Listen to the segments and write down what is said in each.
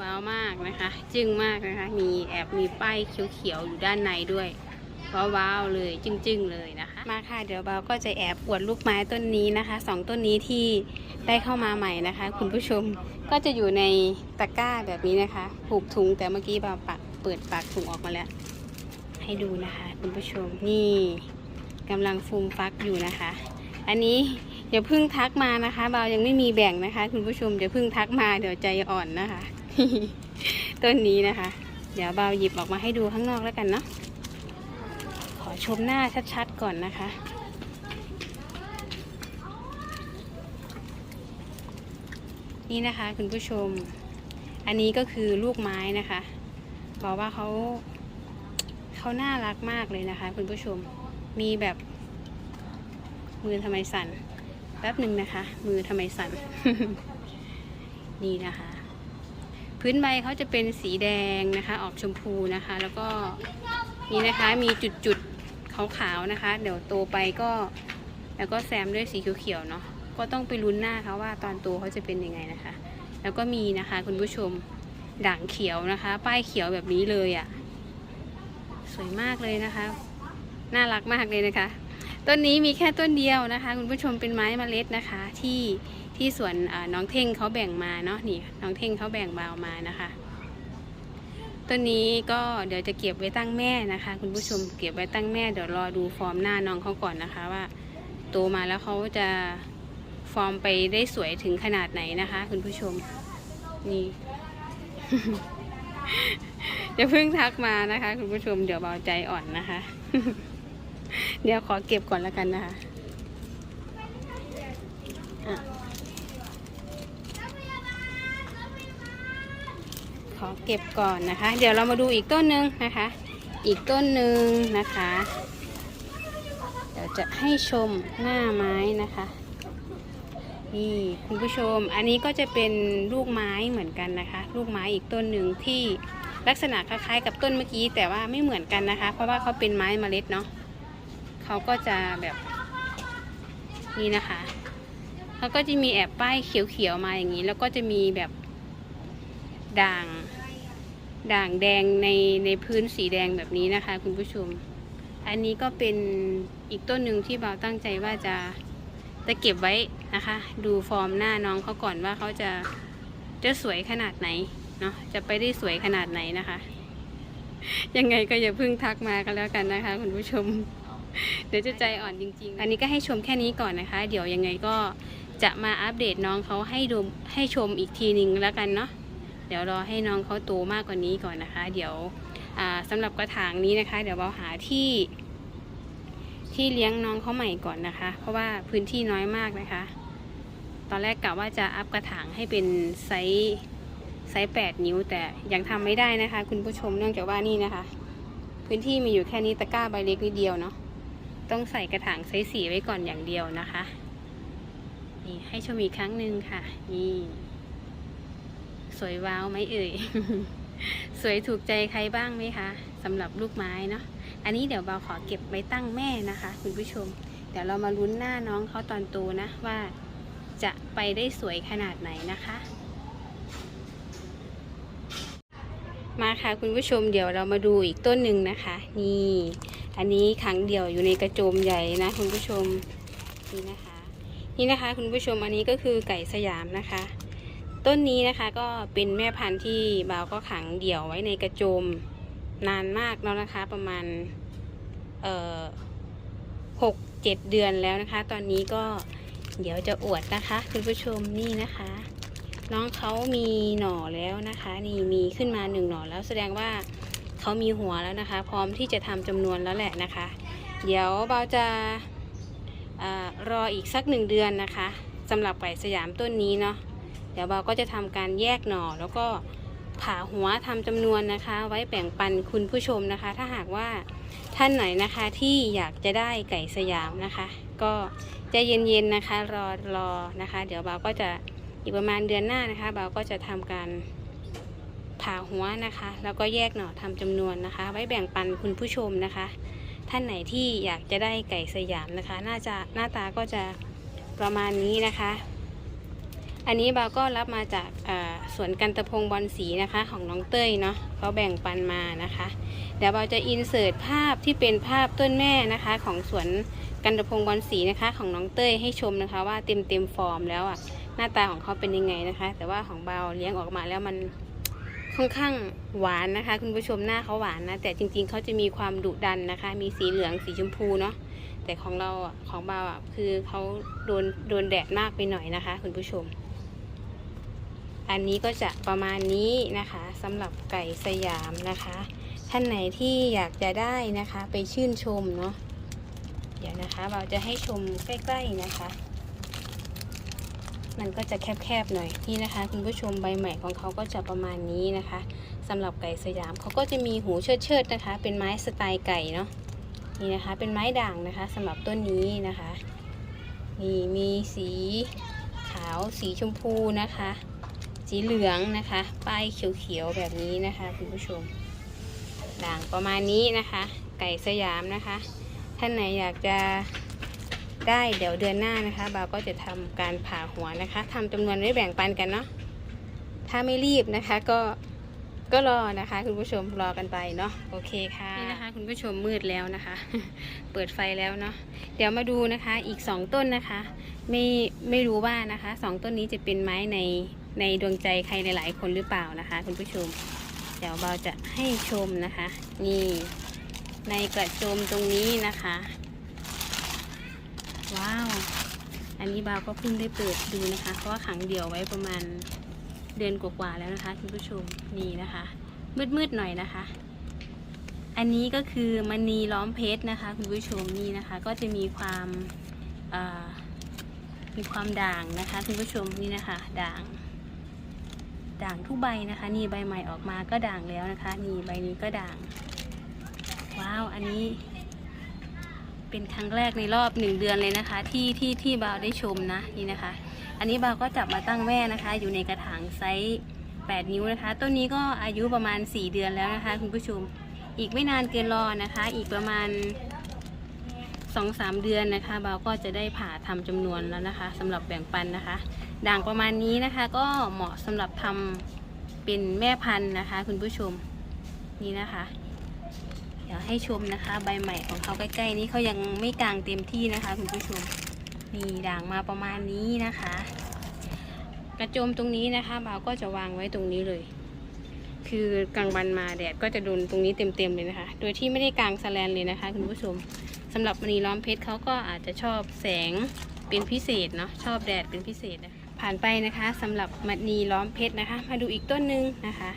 ว้าวมากนะคะ จึ้งมากนะคะ มีแอบมีป้ายเขียวๆอยู่ด้านในด้วยว้าวๆเลยจึ้งๆเลยนะคะ มาค่ะเดี๋ยวเบาก็จะแอบอวดลูกไม้ต้นนี้นะคะสองต้นนี้ที่ได้เข้ามาใหม่นะคะ คุณผู้ชมก็จะอยู่ในตะกร้าแบบนี้นะคะ ผูกถุงแต่เมื่อกี้เบาปักเปิดปากถุงออกมาแล้ว ให้ดูนะคะ คุณผู้ชมนี่กำลังฟูมฟักอยู่นะคะ อันนี้อย่าเพิ่งทักมานะคะเบายังไม่มีแบ่งนะคะ คุณผู้ชมอย่าเพิ่งทักมาเดี๋ยวใจอ่อนนะคะ ต้นนี้นะคะ เดี๋ยวเบาหยิบออกมาให้ดูข้างนอกแล้วกันเนาะขอชมหน้าชัดๆก่อนนะคะนี่นะคะคุณผู้ชม อันนี้ก็คือลูกไม้นะคะ บอกว่าเขาเขาน่ารักมากเลยนะคะ คุณผู้ชม มีแบบ มือทำไมสั่น แป๊บหนึ่งนะคะ มือทำไมสั่น นี่นะคะ พื้นใบเขาจะเป็นสีแดงนะคะ ออกชมพูนะคะ แล้วก็นี่นะคะมีจุดๆขาวๆนะคะ เดี๋ยวโตไปก็ แล้วก็แซมด้วยสีเขียวๆเนาะก็ต้องไปลุ้นหน้าเขาว่าตอนโตเขาจะเป็นยังไงนะคะ แล้วก็มีนะคะคุณผู้ชมด่างเขียวนะคะ ป้ายเขียวแบบนี้เลยอะ่ะ สวยมากเลยนะคะ น่ารักมากเลยนะคะ ต้นนี้มีแค่ต้นเดียวนะคะ คุณผู้ชมเป็นไม้มเมล็ดนะคะ ที่ ที่สวนน้องเท่งเขาแบ่งมาเนาะนี่น้องเท่งเขาแบ่งบาวมานะคะต้นนี้ก็เดี๋ยวจะเก็บไว้ตั้งแม่นะคะ คุณผู้ชมเก็บไว้ตั้งแม่เดี๋ยวรอดูฟอร์มหน้าน้องเขาก่อนนะคะว่าโตมาแล้วเขาจะฟอร์มไปได้สวยถึงขนาดไหนนะคะ คุณผู้ชมนี่อย่าเพิ่งทักมานะคะ คุณผู้ชมเดี๋ยวเบาใจอ่อนนะคะ เดี๋ยวขอเก็บก่อนแล้วกันนะคะ อเก็บก่อนนะคะ เดี๋ยวเรามาดูอีกต้นหนึ่งนะคะ อีกต้นหนึ่งนะคะ เดี๋ยวจะให้ชมหน้าไม้นะคะนี่คุณผู้ชมอันนี้ก็จะเป็นลูกไม้เหมือนกันนะคะ ลูกไม้อีกต้นหนึ่งที่ลักษณะคล้ายๆ กับต้นเมื่อกี้ แต่ว่าไม่เหมือนกันนะคะ เพราะว่าเขาเป็นไม้เมล็ดเนาะเขาก็จะแบบนี่นะคะเขาก็จะมีแอบป้ายเขียวๆมาอย่างนี้ แล้วก็จะมีแบบ ด่างด่างแดงในในพื้นสีแดงแบบนี้นะคะ คุณผู้ชม อันนี้ก็เป็นอีกต้นหนึ่งที่เบาตั้งใจว่าจะจะเก็บไว้นะคะ ดูฟอร์มหน้าน้องเขาก่อนว่าเขาจะจะสวยขนาดไหนเนาะจะไปได้สวยขนาดไหนนะคะ ยังไงก็อย่าเพิ่งทักมากันแล้วกันนะคะ คุณผู้ชม เดี๋ยวจะใจอ่อนจริง ๆ อันนี้ก็ให้ชมแค่นี้ก่อนนะคะ เดี๋ยวยังไงก็จะมาอัปเดตน้องเขาให้ดูให้ชมอีกทีหนึ่งแล้วกันเนาะ เดี๋ยวรอให้น้องเขาโตมากกว่านี้ก่อนนะคะ เดี๋ยวอ่าสำหรับกระถางนี้นะคะ เดี๋ยวเราหาที่ที่เลี้ยงน้องเขาใหม่ก่อนนะคะ เพราะว่าพื้นที่น้อยมากนะคะ ตอนแรกกะว่าจะอัพกระถางให้เป็นไซส์ไซส์แปดนิ้ว แต่ยังทำไม่ได้นะคะ คุณผู้ชมเนื่องจากว่านี่นะคะ พื้นที่มีอยู่แค่นี้ตะกร้าใบเล็กนิดเดียวเนาะต้องใส่กระถางไซส์สีไว้ก่อนอย่างเดียวนะคะ นี่ให้ชมอีกครั้งหนึ่งค่ะ นี่ สวยว้าวไหมเอ่ย สวยถูกใจใครบ้างไหมคะสำหรับลูกไม้เนาะอันนี้เดี๋ยวเบาขอเก็บไว้ตั้งแม่นะคะคุณผู้ชม เดี๋ยวเรามาลุ้นหน้าน้องเขาตอนโตนะว่าจะไปได้สวยขนาดไหนนะคะ มาค่ะคุณผู้ชมเดี๋ยวเรามาดูอีกต้นหนึ่งนะคะ นี่ อันนี้ขังเดี่ยวอยู่ในกระโจมใหญ่นะคุณผู้ชมนี่นะคะ นี่นะคะ คุณผู้ชมอันนี้ก็คือไก่สยามนะคะ ต้นนี้นะคะก็เป็นแม่พันธุ์ที่บ่าวก็ขังเดี่ยวไว้ในกระโจมนานมากแล้วนะคะ ประมาณเอ่อหกเจ็ดเดือนแล้วนะคะ ตอนนี้ก็เดี๋ยวจะอวดนะคะ คุณผู้ชมนี่นะคะ น้องเขามีหน่อแล้วนะคะ นี่มีขึ้นมาหนึ่งหน่อแล้วแสดงว่าเขามีหัวแล้วนะคะ พร้อมที่จะทำจำนวนแล้วแหละนะคะ เดี๋ยวเบาจะอรออีกสักหนึ่งเดือนนะคะสำหรับไก่สยามต้นนี้เนาะ ดี๋ยวเบาก็จะทำการแยกหน่อแล้วก็ผ่าหัวทำจำนวนนะคะ ไว้แบ่งปันคุณผู้ชมนะคะ ถ้าหากว่าท่านไหนนะคะที่อยากจะได้ไก่สยามนะคะ ก็ใจะเย็นๆนะคะ รอรอนะคะ เดี๋ยวเบาก็จะอีกประมาณเดือนหน้านะคะเบาก็จะทำการผ่าหัวนะคะ แล้วก็แยกหน่อทำจำนวนนะคะ ไว้แบ่งปันคุณผู้ชมนะคะ ท่านไหนที่อยากจะได้ไก่สยามนะคะ น่าจะหน้าตาก็จะประมาณนี้นะคะ อันนี้บาก็รับมาจากสวนกันตะพงบอลสีนะคะของน้องเต้ยเนาะเขาแบ่งปันมานะคะ เดี๋ยวเราจะอินเสิร์ตภาพที่เป็นภาพต้นแม่นะคะ ของสวนกันตะพงบอลสีนะคะ ของน้องเต้ยให้ชมนะคะว่าเต็มเต็มฟอร์มแล้วอะหน้าตาของเขาเป็นยังไงนะคะ แต่ว่าของเบาเลี้ยงออกมาแล้วมันค่อนข้างหวานนะคะ คุณผู้ชมหน้าเขาหวานนะแต่จริง ๆเขาจะมีความดุดันนะคะ มีสีเหลืองสีชมพูเนาะแต่ของเราอะของเบาอะคือเขาโดนโดนแดดมากไปหน่อยนะคะ คุณผู้ชม อันนี้ก็จะประมาณนี้นะคะสำหรับไก่สยามนะคะ ท่านไหนที่อยากจะได้นะคะไปชื่นชมเนาะเดี๋ยวนะคะเราจะให้ชมใกล้ๆนะคะ มันก็จะแคบๆหน่อยนี่นะคะ คุณผู้ชมใบใหม่ของเขาก็จะประมาณนี้นะคะสำหรับไก่สยามเขาก็จะมีหูเชิดๆนะคะ เป็นไม้สไตล์ไก่เนาะนี่นะคะเป็นไม้ด่างนะคะสำหรับต้นนี้นะคะนี่มีสีขาวสีชมพูนะคะ สีเหลืองนะคะ ป้ายเขียวๆแบบนี้นะคะคุณผู้ชมด่างประมาณนี้นะคะ ไก่สยามนะคะ ท่านไหนอยากจะได้เดี๋ยวเดือนหน้านะคะบาวก็จะทำการผ่าหัวนะคะทำจำนวนไว้แบ่งปันกันเนาะถ้าไม่รีบนะคะก็ก็รอนะคะ คุณผู้ชมรอกันไปเนาะโอเคค่ะนี่นะคะ คุณผู้ชมมืดแล้วนะคะ เปิดไฟแล้วเนาะเดี๋ยวมาดูนะคะอีกสองต้นนะคะ ไม่ไม่รู้ว่านะคะสองต้นนี้จะเป็นไม้ใน ในดวงใจใครหลายๆคนหรือเปล่านะคะ คุณผู้ชม เดี๋ยวเราจะให้ชมนะคะ นี่ ในกระโจมตรงนี้นะคะ ว้าว อันนี้บาวก็เพิ่งได้เปิดดูนะคะ เพราะว่าขังเดี่ยวไว้ประมาณเดือนกว่าๆแล้วนะคะ คุณผู้ชมนี่นะคะ มืดๆหน่อยนะคะ อันนี้ก็คือมณีล้อมเพชรนะคะ คุณผู้ชมนี่นะคะ ก็จะมีความมีความด่างนะคะ คุณผู้ชมนี่นะคะ ด่าง ด่างทุกใบนะคะ นี่ใบใหม่ออกมาก็ด่างแล้วนะคะ นี่ใบนี้ก็ด่าง ว้าว อันนี้ เป็นครั้งแรกในรอบหนึ่งเดือนเลยนะคะ ที่ที่ที่บาวได้ชมนะนี่นะคะ อันนี้บาวก็จับมาตั้งแม่นะคะ อยู่ในกระถางไซส์8 นิ้วนะคะ ต้นนี้ก็อายุประมาณ 4 เดือนแล้วนะคะ คุณผู้ชม อีกไม่นานเกินรอนะคะ อีกประมาณ2-3 เดือนนะคะบาวก็จะได้ผ่าทำจำนวนแล้วนะคะสำหรับแบ่งปันนะคะ ด่างประมาณนี้นะคะก็เหมาะสำหรับทำเป็นแม่พันธุ์นะคะ คุณผู้ชมนี่นะคะ เดี๋ยวให้ชมนะคะ ใบใหม่ของเขาใกล้ๆนี้เขายังไม่กลางเต็มที่นะคะ คุณผู้ชมนี่ด่างมาประมาณนี้นะคะ กระโจมตรงนี้นะคะบ่าวก็จะวางไว้ตรงนี้เลย คือกลางวันมาแดดก็จะโดนตรงนี้เต็มๆเลยนะคะ โดยที่ไม่ได้กลางสแลนเลยนะคะ คุณผู้ชมสำหรับมณีล้อมเพชรเขาก็อาจจะชอบแสงเป็นพิเศษเนาะชอบแดดเป็นพิเศษนะคะ ผ่านไปนะคะสำหรับมณีล้อมเพชรนะคะ มาดูอีกต้นหนึงนะคะ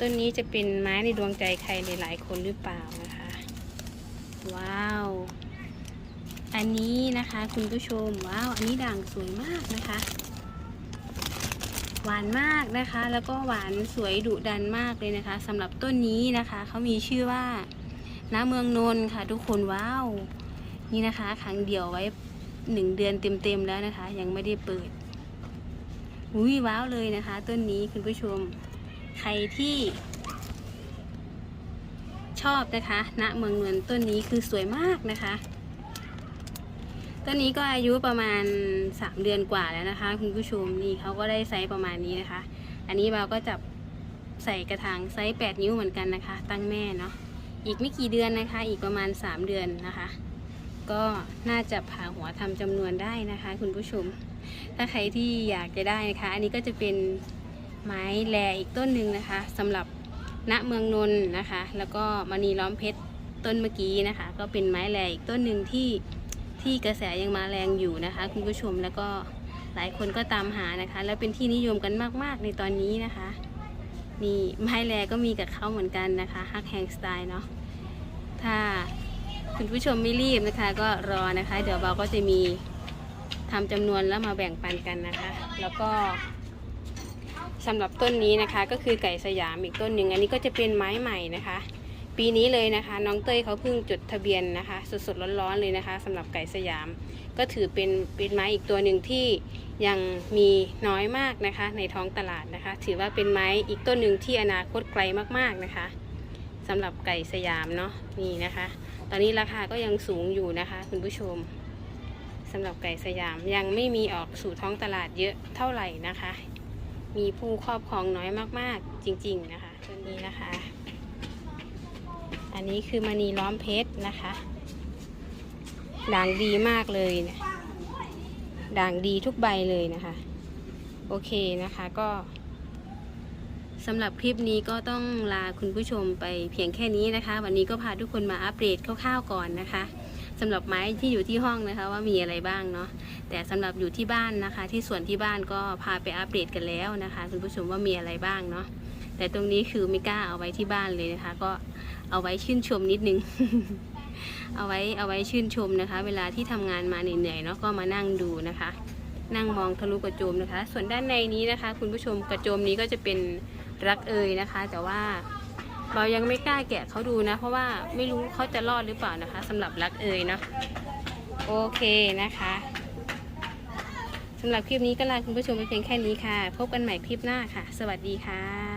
ต้นนี้จะเป็นไม้ในดวงใจใครหลายๆคนหรือเปล่านะคะ ว้าว อันนี้นะคะคุณผู้ชมว้าว อันนี้ด่างสวยมากนะคะ หวานมากนะคะ แล้วก็หวานสวยดุดันมากเลยนะคะสำหรับต้นนี้นะคะเขามีชื่อว่าน้าเมืองนนท์ค่ะ ทุกคนว้าว นี่นะคะขังเดี่ยวไว้หนึ่งเดือนเต็มๆแล้วนะคะ ยังไม่ได้เปิด อุ้ยว้าวเลยนะคะ ต้นนี้คุณผู้ชม ใครที่ ชอบนะคะณเมืองนวลต้นนี้คือสวยมากนะคะ ต้นนี้ก็อายุประมาณ3เดือนกว่าแล้วนะคะ คุณผู้ชมนี่เขาก็ได้ไซส์ประมาณนี้นะคะ อันนี้เราก็จับใส่กระถางไซส์8นิ้วเหมือนกันนะคะ ตั้งแม่เนาะอีกไม่กี่เดือนนะคะ อีกประมาณ3เดือนนะคะ ก็น่าจะผ่าหัวทำจำนวนได้นะคะ คุณผู้ชม ถ้าใครที่อยากจะได้นะคะ อันนี้ก็จะเป็นไม้แลอีกต้นหนึ่งนะคะสำหรับณเมืองนนท์นะคะ แล้วก็มณีล้อมเพชรต้นเมื่อกี้นะคะ ก็เป็นไม้แลอีกต้นหนึ่งที่ที่กระแสยังมาแรงอยู่นะคะ คุณผู้ชมแล้วก็หลายคนก็ตามหานะคะ แล้วเป็นที่นิยมกันมาก ๆ ในตอนนี้นะคะ นี่ไม้แลก็มีกับเขาเหมือนกันนะคะฮักแฮงสไตล์เนาะ คุณผู้ชมไม่รีบนะคะ ก็รอนะคะ เดี๋ยวเราก็จะมีทำจำนวนแล้วมาแบ่งปันกันนะคะ แล้วก็สำหรับต้นนี้นะคะ ก็คือไก่สยามอีกต้นหนึ่งอันนี้ก็จะเป็นไม้ใหม่นะคะ ปีนี้เลยนะคะ น้องเต้ยเขาเพิ่งจดทะเบียนนะคะ สดๆร้อนๆเลยนะคะสำหรับไก่สยาม ก็ถือเป็นเป็นไม้อีกตัวหนึ่งที่ยังมีน้อยมากนะคะ ในท้องตลาดนะคะ ถือว่าเป็นไม้อีกต้นหนึ่งที่อนาคตไกลมากๆนะคะ สำหรับไก่สยามเนาะนี่นะคะ ตอนนี้ราคาก็ยังสูงอยู่นะคะ คุณผู้ชมสำหรับไก่สยามยังไม่มีออกสู่ท้องตลาดเยอะเท่าไหร่นะคะ มีผู้ครอบครองน้อยมากๆ จริง ๆนะคะตัวนี้นะคะ อันนี้คือมณีล้อมเพชรนะคะด่างดีมากเลยนี่ยด่างดีทุกใบเลยนะคะ โอเคนะคะก็ สำหรับคลิปนี้ก็ต้องลาคุณผู้ชมไปเพียงแค่นี้นะคะ วันนี้ก็พาทุกคนมาอัปเดตคร่าวๆก่อนนะคะสำหรับไม้ที่อยู่ที่ห้องนะคะว่ามีอะไรบ้างเนาะแต่สำหรับอยู่ที่บ้านนะคะ ที่สวนที่บ้านก็พาไปอัปเดตกันแล้วนะคะ คุณผู้ชมว่ามีอะไรบ้างเนาะแต่ตรงนี้คือไม่กล้าเอาไว้ที่บ้านเลยนะคะ ก็เอาไว้ชื่นชมนิดนึง เอาไว้เอาไว้ชื่นชมนะคะ เวลาที่ทำงานมาเหนื่อยๆเนาะก็มานั่งดูนะคะ นั่งมองทะลุกระโจมนะคะ ส่วนด้านในนี้นะคะ คุณผู้ชมกระโจมนี้ก็จะเป็น รักเอยนะคะ แต่ว่าเรายังไม่กล้าแกะเขาดูนะ เพราะว่าไม่รู้เขาจะรอดหรือเปล่านะคะสำหรับรักเอยเนาะโอเคนะคะสำหรับคลิปนี้ก็ลาคุณผู้ชมไปเพียงแค่นี้ค่ะ พบกันใหม่คลิปหน้าค่ะ สวัสดีค่ะ